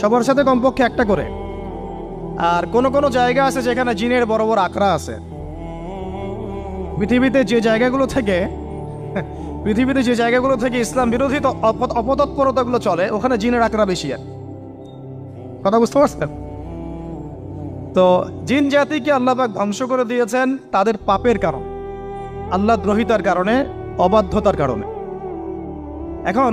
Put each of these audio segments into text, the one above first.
সবার সাথে কমপক্ষে একটা করে। আর কোন কোন জায়গা আছে যেখানে জিনের বড় বড় আখড়া আছে। পৃথিবীতে যে জায়গাগুলো থেকে, পৃথিবীতে যে জায়গাগুলো থেকে ইসলাম বিরোধী অপতৎপরতাগুলো চলে, ওখানে জিনের আখড়া বেশি আর। কথা বুঝতে পারছেন? তো জিন জাতিকে আল্লাহবাক ধ্বংস করে দিয়েছেন তাদের পাপের কারণ। আল্লাহ দ্রোহিতার কারণে, অবাধ্যতার কারণে। এখন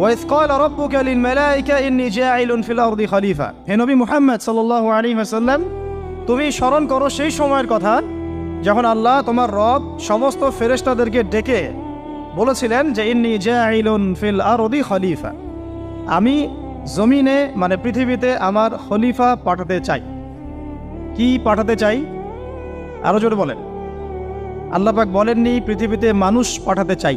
ওয়াইস কল রব্বুকা লিল মালাইকা ইন্নী জাঈলুন ফিল আরদি খলিফা হে নবী মুহাম্মদ সাল্লাল্লাহু আলাইহি ওয়াসাল্লাম, তুমি স্মরণ করো সেই সময়ের কথা যখন আল্লাহ তোমার রব সমস্ত ফেরেশতাদেরকে ডেকে বলেছিলেন যে ইন্নি জাঈলুন ফিল আরদি খলিফা, আমি জমিনে মানে পৃথিবীতে আমার খলিফা পাঠাতে চাই। কি পাঠাতে চাই? আরও জোরে বলেন। আল্লাপাক বলেননি, পৃথিবীতে মানুষ পাঠাতে চাই।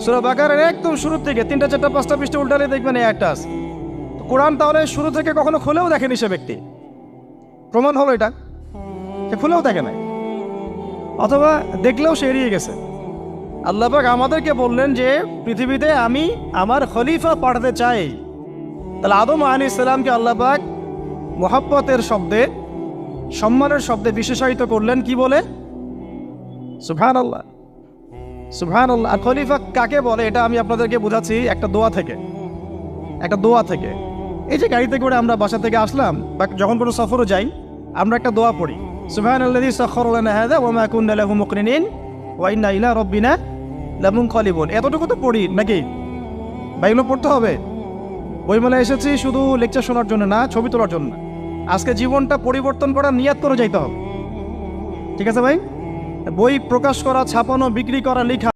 সুরা বাকারের একদম শুরুর থেকে তিনটা, চারটা, পাঁচটা পৃষ্ঠে উল্টালে দেখবেন একটা কোরআন তাহলে শুরু থেকে কখনো খুলেও দেখেনি সে ব্যক্তি। প্রমাণ হলো এটা। সে খুলেও দেখে নাই। অথবা দেখলেও সে এড়িয়ে গেছে। আল্লাপাক আমাদেরকে বললেন যে, পৃথিবীতে আমি আমার খলিফা পাঠাতে চাই। তাহলে আদম আলী ইসলামকে আল্লাপাক মোহাব্বতের শব্দে, সম্মানের শব্দে বিশেষায়িত করলেন কি বলে? সুফান আল্লাহ সুবহান আল্লাহ আর খলিফা কাকে বলে এটা আমি আপনাদেরকে বোঝাচ্ছি একটা দোয়া থেকে। একটা দোয়া থেকে। এই যে গাড়িতে করে আমরা বাসা থেকে আসলাম বা যখন কোনো সফরও যাই, আমরা একটা দোয়া পড়ি। সুবহান সাখখারা লানা হাযা ওয়া মা কুননা লাহু মুকরিনিন ওয়া ইন্না ইলা রাব্বিনা লামুনকালিবুন। এতটুকু তো পড়ি নাকি? বা এগুলো পড়তে হবে। বইমেলা এসেছি শুধু লেকচার শোনার জন্য না, ছবি তোলার জন্য। আজকে জীবনটা পরিবর্তন করার নিয়াত করে যাইতে হবে। ঠিক আছে ভাই? বই প্রকাশ করা ছাপানো বিক্রি করা লেখা